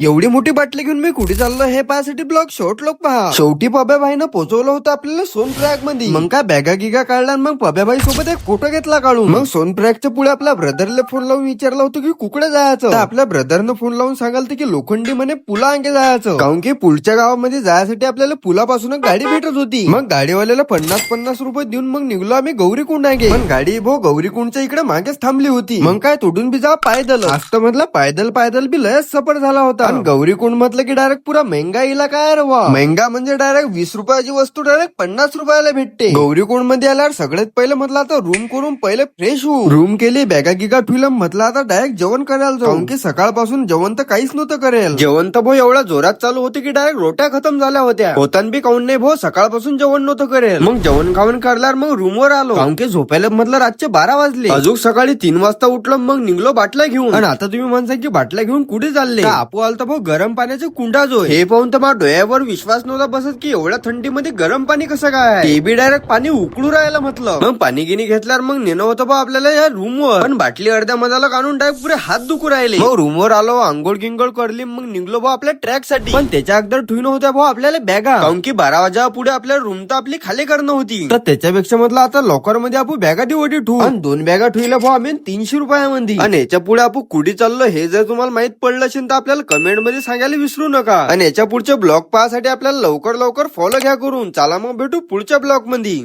एवढी मोठी बाटली घेऊन मी कुठे चाललो हे पाहासाठी ब्लॉग शॉर्ट लोक पहा. शेवटी पब्या पोहोचवलं होतं आपल्याला सोनप्रयागमध्ये मग काय बॅगा गिगा काढला आणि मग पब्याबाई सोबत एक फोटो घेतला काढून. मग सोनप्रयागच्या पुढे आपल्या ब्रदरला फोन लावून विचारलं होतं की कुकडे जायचं? आपल्या ब्रदरनं फोन लावून सांगाल की लोखंडी म्हणे पुला अंगे जायचं. काऊन की पुढच्या गावामध्ये जायसाठी आपल्याला पुलापासून गाडी भेटत होती. मग गाडीवाल्याला पन्नास पन्नास रुपये देऊन मग निघलो आम्ही गौरीकुंड आहे पण गाडी भो गौरीकुंडच्या इकडे मागेच थांबली होती. मग काय तोडून बी जा पायदल. असतं म्हटलं पायदल पायदल बी लयच सफर झाला होता. आणि गौरीकुंड म्हटलं की डायरेक्ट पुरा महंगा इलाका आहे रे वा? महंगा म्हणजे डायरेक्ट वीस रुपयाची वस्तू डायरेक्ट पन्नास रुपयाला भेटते. गौरीकुंडमध्ये आल्यावर सगळ्यात पहिले म्हटलं आता रूम करून पहिले फ्रेश होऊ. रूम केली बॅगा गिगा ठेवलं म्हटलं आता डायरेक्ट जेवण करायला जाऊ. की सकाळपासून जेवण तर काहीच नव्हतं करेल. जेवण तर भो एवढ्या जोरात चालू होते की डायरेक्ट रोट्या खतम झाल्या होत्या. होतान बी काऊन नाही भो सकाळपासून जेवण नव्हतं करेल. मग जेवण खावण करल्यावर मग रूमवर आलो. काऊन की झोपायला म्हटलं रातचे बारा वाजले. अजून सकाळी तीन वाजता उठलो मग निघलो बाटल्या घेऊन. आणि आता तुम्ही म्हणता की बाटल्या घेऊन कुठे चालले? तर आपू आलता भाऊ गरम पाण्याचा कुंडा जो. हे पाहून तर माझ्या डोळ्यावर विश्वास नव्हता बसत की एवढ्या थंडीमध्ये गरम पाणी कसं काय? ते बी डायरेक्ट पाणी उकळू राहिलं म्हटलं. मग पाणी गिनी घेतल्यावर मग नेणं होतं बा आपल्याला या रूमवर. पण बाटली अर्ध्या मधाला काढून डायरेक्ट पुरे हात दुखू राहिले. मग रूमवर आलो आंघोळ गिंगोळ करली मग निघलो भाऊ आपल्या ट्रॅकसाठी पण त्याच्या अगोदर ठेवून होत्या भाऊ आपल्याला बॅगा. काऊन की बारा वाजा पुढे आपल्या रूम तर आपली खाली करणं होती. तर त्याच्यापेक्षा म्हटलं आता लॉकरमध्ये आपण बॅगा ठेवटी ठेवू. आणि दोन बॅगा ठेवल्या भाऊ आम्ही तीनशे रुपयामध्ये आणि याच्यापुढे आपण कुठे चाललो हे जर तुम्हाला माहीत पडलं असेल तर आपल्याला कमेंटमध्ये सांगायला विसरू नका. आणि याच्या पुढच्या ब्लॉग पाहण्यासाठी आपल्याला लवकर लवकर फॉलो घ्या करून चला मग भेटू पुढच्या ब्लॉगमध्ये